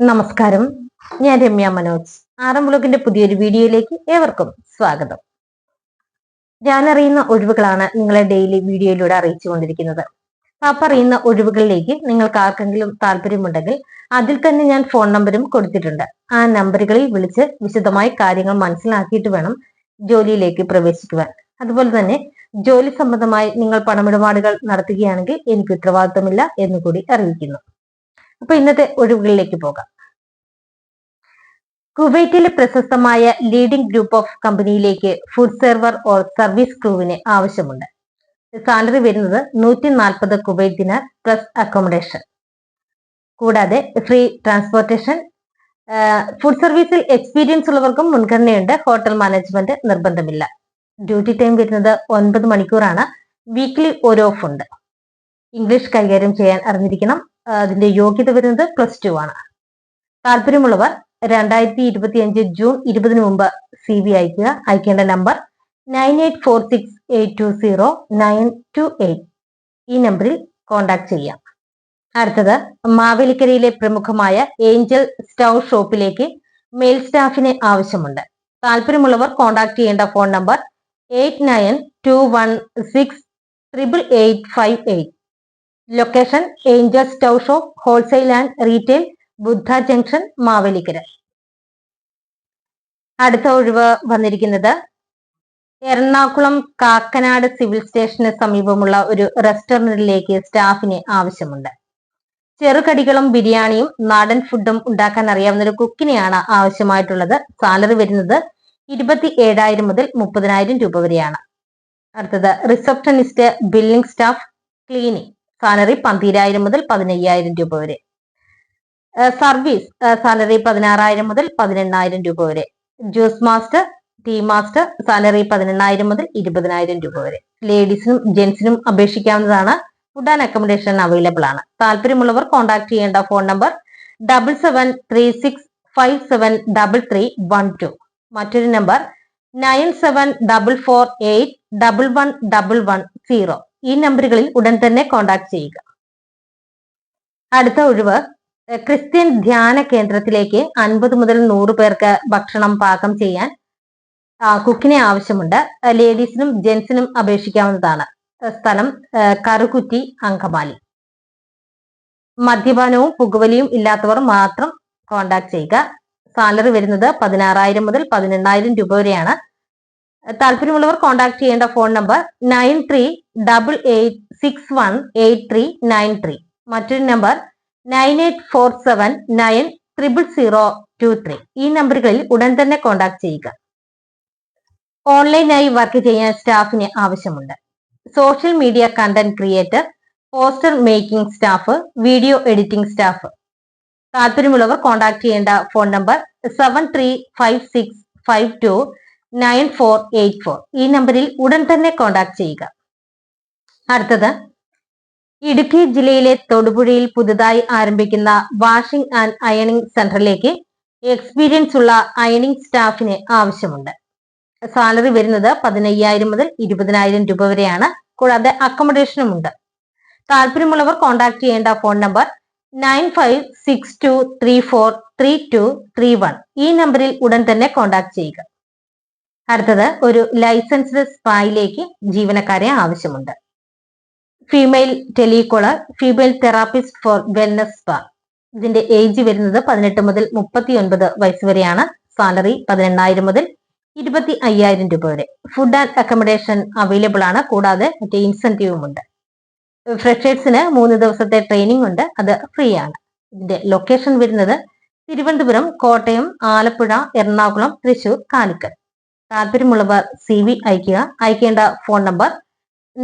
നമസ്കാരം. ഞാൻ രമ്യ മനോജ്. ആറം ബ്ലോഗിന്റെ പുതിയൊരു വീഡിയോയിലേക്ക് ഏവർക്കും സ്വാഗതം. ഞാൻ അറിയുന്ന ഒഴിവുകളാണ് നിങ്ങളെ ഡെയിലി വീഡിയോയിലൂടെ അറിയിച്ചുകൊണ്ടിരിക്കുന്നത്. ആ പറയുന്ന ഒഴിവുകളിലേക്ക് നിങ്ങൾക്ക് ആർക്കെങ്കിലും താല്പര്യമുണ്ടെങ്കിൽ അതിൽ തന്നെ ഞാൻ ഫോൺ നമ്പരും കൊടുത്തിട്ടുണ്ട്. ആ നമ്പറുകളിൽ വിളിച്ച് വിശദമായി കാര്യങ്ങൾ മനസ്സിലാക്കിയിട്ട് വേണം ജോലിയിലേക്ക് പ്രവേശിക്കുവാൻ. അതുപോലെ തന്നെ ജോലി സംബന്ധമായി നിങ്ങൾ പണമിടപാടുകൾ നടത്തുകയാണെങ്കിൽ എനിക്ക് ഉത്തരവാദിത്തമില്ല എന്നുകൂടി അറിയിക്കുന്നു. അപ്പൊ ഇന്നത്തെ ഒഴിവുകളിലേക്ക് പോകാം. കുവൈറ്റിലെ പ്രശസ്തമായ ലീഡിംഗ് ഗ്രൂപ്പ് ഓഫ് കമ്പനിയിലേക്ക് ഫുഡ് സെർവർ ഓർ സർവീസ് ക്രൂവിന് ആവശ്യമുണ്ട്. സാലറി വരുന്നത് നൂറ്റി നാൽപ്പത് കുവൈറ്റ് ദിനാർ പ്ലസ് അക്കോമഡേഷൻ കൂടാതെ ഫ്രീ ട്രാൻസ്പോർട്ടേഷൻ ഫുഡ് സർവീസിൽ എക്സ്പീരിയൻസ് ഉള്ളവർക്കും മുൻഗണനയുണ്ട്. ഹോട്ടൽ മാനേജ്മെന്റ് നിർബന്ധമില്ല. ഡ്യൂട്ടി ടൈം വരുന്നത് ഒൻപത് മണിക്കൂറാണ്. വീക്ക്ലി ഒരു ഓഫ് ഉണ്ട്. ഇംഗ്ലീഷ് കൈകാര്യം ചെയ്യാൻ അറിഞ്ഞിരിക്കണം. അതിന്റെ യോഗ്യത വരുന്നത് പ്ലസ് ടു ആണ്. താല്പര്യമുള്ളവർ രണ്ടായിരത്തി ഇരുപത്തി അഞ്ച് ജൂൺ ഇരുപതിന് മുമ്പ് സി വി അയക്കുക അയക്കേണ്ട number nine eight four six eight two zero nine two eight ഈ നമ്പറിൽ കോൺടാക്ട് ചെയ്യാം. അടുത്തത് മാവേലിക്കരയിലെ പ്രമുഖമായ ഏഞ്ചൽ സ്റ്റൗ ഷോപ്പിലേക്ക് മെയിൽ സ്റ്റാഫിന് ആവശ്യമുണ്ട്. താല്പര്യമുള്ളവർ കോൺടാക്ട് ചെയ്യേണ്ട phone number eight nine two one six triple eight five eight location Angels stove shop wholesale and retail Buddha junction Mavelikkara അടുത്ത ഒഴിവ് വന്നിരിക്കുന്നത് എറണാകുളം കാക്കനാട് സിവിൽ സ്റ്റേഷന് സമീപമുള്ള ഒരു റെസ്റ്റോറന്റിലേക്ക് സ്റ്റാഫിന് ആവശ്യമുണ്ട്. ചെറുകടികളും ബിരിയാണിയും നാടൻ ഫുഡും ഉണ്ടാക്കാൻ അറിയാവുന്ന ഒരു കുക്കിനെയാണ് ആവശ്യമായിട്ടുള്ളത്. സാലറി വരുന്നത് ഇരുപത്തി ഏഴായിരം മുതൽ മുപ്പതിനായിരം രൂപ വരെയാണ്. അടുത്തത് receptionist billing staff cleaning salary പന്തിരായിരം മുതൽ പതിനയ്യായിരം രൂപ വരെ. സർവീസ് സാലറി പതിനാറായിരം മുതൽ പതിനെണ്ണായിരം രൂപ വരെ. Juice master tea master salary പതിനെണ്ണായിരം മുതൽ ഇരുപതിനായിരം രൂപ വരെ. ലേഡീസിനും ജെന്റ്സിനും അപേക്ഷിക്കാവുന്നതാണ്. ഫുഡ് ആൻഡ് അക്കോമഡേഷൻ അവൈലബിൾ ആണ്. താല്പര്യമുള്ളവർ കോൺടാക്ട് ചെയ്യേണ്ട phone number double seven three six five seven double three one two മറ്റൊരു number nine seven double four eight double one double one zero ഈ നമ്പറുകളിൽ ഉടൻ തന്നെ കോൺടാക്ട് ചെയ്യുക. അടുത്ത ഒഴിവ് ക്രിസ്ത്യൻ ധ്യാന കേന്ദ്രത്തിലേക്ക് അൻപത് മുതൽ നൂറ് പേർക്ക് ഭക്ഷണം പാകം ചെയ്യാൻ കുക്കിനെ ആവശ്യമുണ്ട്. ലേഡീസിനും ജെന്റ്സിനും അപേക്ഷിക്കാവുന്നതാണ്. സ്ഥലം കറുകുറ്റി അങ്കമാലി. മദ്യപാനവും പുകവലിയും ഇല്ലാത്തവർ മാത്രം കോണ്ടാക്ട് ചെയ്യുക. സാലറി വരുന്നത് പതിനാറായിരം മുതൽ പതിനെണ്ണായിരം രൂപ വരെയാണ്. താല്പര്യമുള്ളവർ കോണ്ടാക്ട് ചെയ്യേണ്ട phone number nine three double eight six one eight three nine three മറ്റൊരു number nine eight four seven nine triple zero two three ഈ നമ്പറുകളിൽ ഉടൻ തന്നെ കോണ്ടാക്ട് ചെയ്യുക. ഓൺലൈനായി വർക്ക് ചെയ്യാൻ സ്റ്റാഫിന് ആവശ്യമുണ്ട്. Social media content creator poster making staff video editing staff താല്പര്യമുള്ളവർ കോൺടാക്ട് ചെയ്യേണ്ട phone number seven three five six five two nine four eight four ഈ നമ്പറിൽ ഉടൻ തന്നെ കോൺടാക്ട് ചെയ്യുക. അടുത്തത്. ഇടുക്കി ജില്ലയിലെ തൊടുപുഴയിൽ പുതുതായി ആരംഭിക്കുന്ന വാഷിംഗ് ആൻഡ് അയണിംഗ് സെന്ററിലേക്ക് എക്സ്പീരിയൻസ് ഉള്ള അയണിംഗ് സ്റ്റാഫിന് ആവശ്യമുണ്ട്. സാലറി വരുന്നത് പതിനയ്യായിരം മുതൽ ഇരുപതിനായിരം രൂപ വരെയാണ്. കൂടാതെ അക്കോമഡേഷനും ഉണ്ട്. താല്പര്യമുള്ളവർ കോൺടാക്ട് ചെയ്യേണ്ട phone number nine five six two three four three two three one ഈ നമ്പറിൽ ഉടൻ തന്നെ കോൺടാക്ട് ചെയ്യുക. അടുത്തത് ഒരു ലൈസൻസ്ഡ് സ്പായിലേക്ക് ജീവനക്കാരെ ആവശ്യമുണ്ട്. Female telecaller female therapist for wellness spa ഇതിന്റെ ഏജ് വരുന്നത് പതിനെട്ട് മുതൽ മുപ്പത്തി ഒൻപത് വയസ്സ് വരെയാണ്. സാലറി പതിനെണ്ണായിരം മുതൽ ഇരുപത്തി അയ്യായിരം രൂപ വരെ. ഫുഡ് ആൻഡ് അക്കോമഡേഷൻ അവൈലബിൾ ആണ്. കൂടാതെ മറ്റേ ഇൻസെന്റീവും ഉണ്ട്. ഫ്രഷേഴ്സിന് മൂന്ന് ദിവസത്തെ ട്രെയിനിങ് ഉണ്ട്. അത് ഫ്രീ ആണ്. ഇതിന്റെ ലൊക്കേഷൻ വരുന്നത് തിരുവനന്തപുരം കോട്ടയം ആലപ്പുഴ എറണാകുളം തൃശൂർ കാലിക്കറ്റ് താല്പര്യമുള്ളവർ സി വി അയക്കുക അയക്കേണ്ട phone number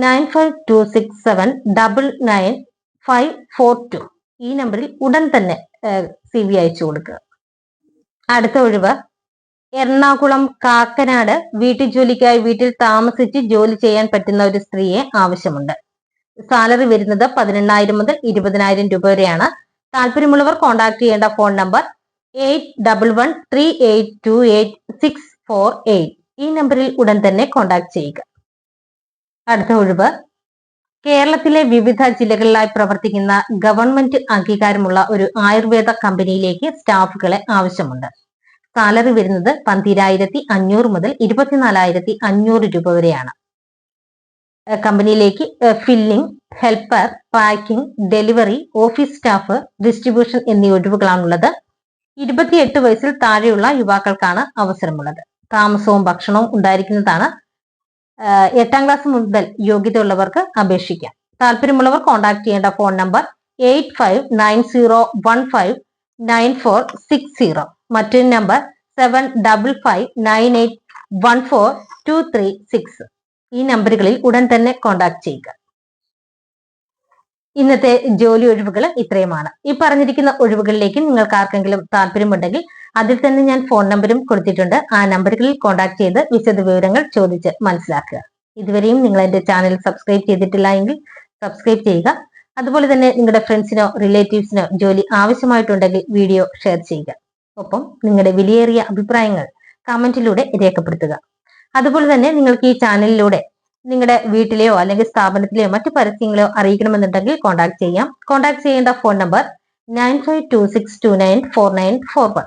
nine five two six seven double nine five four two. ഈ നമ്പറിൽ ഉടൻ തന്നെ സി വി അയച്ചു കൊടുക്കുക. അടുത്ത ഒഴിവ് എറണാകുളം കാക്കനാട് വീട്ടു ജോലിക്കായി വീട്ടിൽ താമസിച്ച് ജോലി ചെയ്യാൻ പറ്റുന്ന ഒരു സ്ത്രീയെ ആവശ്യമുണ്ട്. സാലറി വരുന്നത് പതിനെണ്ണായിരം മുതൽ ഇരുപതിനായിരം രൂപ വരെയാണ്. താല്പര്യമുള്ളവർ കോൺടാക്ട് ചെയ്യേണ്ട phone number eight double one three eight two eight six four eight. ഈ നമ്പറിൽ ഉടൻ തന്നെ കോൺടാക്ട് ചെയ്യുക. അടുത്ത ഒഴിവ്. കേരളത്തിലെ വിവിധ ജില്ലകളിലായി പ്രവർത്തിക്കുന്ന ഗവൺമെന്റ് അംഗീകാരമുള്ള ഒരു ആയുർവേദ കമ്പനിയിലേക്ക് സ്റ്റാഫുകളെ ആവശ്യമുണ്ട്. സാലറി വരുന്നത് പന്തിരായിരത്തി അഞ്ഞൂറ് മുതൽ ഇരുപത്തിനാലായിരത്തി അഞ്ഞൂറ് രൂപ വരെയാണ്. കമ്പനിയിലേക്ക് filling helper packing delivery office staff distribution എന്നീ ഒഴിവുകളാണുള്ളത്. ഇരുപത്തിയെട്ട് വയസ്സിൽ താഴെയുള്ള യുവാക്കൾക്കാണ് അവസരമുള്ളത്. താമസവും ഭക്ഷണവും ഉണ്ടായിരിക്കുന്നതാണ് എട്ടാം ക്ലാസ് മുതൽ യോഗ്യതയുള്ളവർക്ക് അപേക്ഷിക്കാം. താല്പര്യമുള്ളവർ കോൺടാക്ട് ചെയ്യേണ്ട phone number eight five nine zero one five nine four six zero മറ്റൊരു number seven double five nine eight one four two three six ഈ നമ്പറുകളിൽ ഉടൻ തന്നെ കോൺടാക്ട് ചെയ്യുക. ഇന്നത്തെ ജോലി ഒഴിവുകൾ ഇത്രയുമാണ്. ഈ പറഞ്ഞിരിക്കുന്ന ഒഴിവുകളിലേക്ക് നിങ്ങൾക്ക് ആർക്കെങ്കിലും താല്പര്യമുണ്ടെങ്കിൽ അതിൽ തന്നെ ഞാൻ ഫോൺ നമ്പറും കൊടുത്തിട്ടുണ്ട്. ആ നമ്പറുകളിൽ കോൺടാക്ട് ചെയ്ത് വിശദ വിവരങ്ങൾ ചോദിച്ച് മനസ്സിലാക്കുക. ഇതുവരെയും നിങ്ങൾ എന്റെ ചാനൽ സബ്സ്ക്രൈബ് ചെയ്തിട്ടില്ല എങ്കിൽ സബ്സ്ക്രൈബ് ചെയ്യുക. അതുപോലെ തന്നെ നിങ്ങളുടെ ഫ്രണ്ട്സിനോ റിലേറ്റീവ്സിനോ ജോലി ആവശ്യമായിട്ടുണ്ടെങ്കിൽ വീഡിയോ ഷെയർ ചെയ്യുക. ഒപ്പം നിങ്ങളുടെ വിലയേറിയ അഭിപ്രായങ്ങൾ കമന്റിലൂടെ രേഖപ്പെടുത്തുക. അതുപോലെ തന്നെ നിങ്ങൾക്ക് ഈ ചാനലിലൂടെ നിങ്ങളുടെ വീട്ടിലെയോ അല്ലെങ്കിൽ സ്ഥാപനത്തിലെയോ മറ്റു പരസ്യങ്ങളെയോ അറിയിക്കണമെന്നുണ്ടെങ്കിൽ കോൺടാക്ട് ചെയ്യാം. കോൺടാക്ട് ചെയ്യേണ്ട phone number nine five two six two nine four nine four one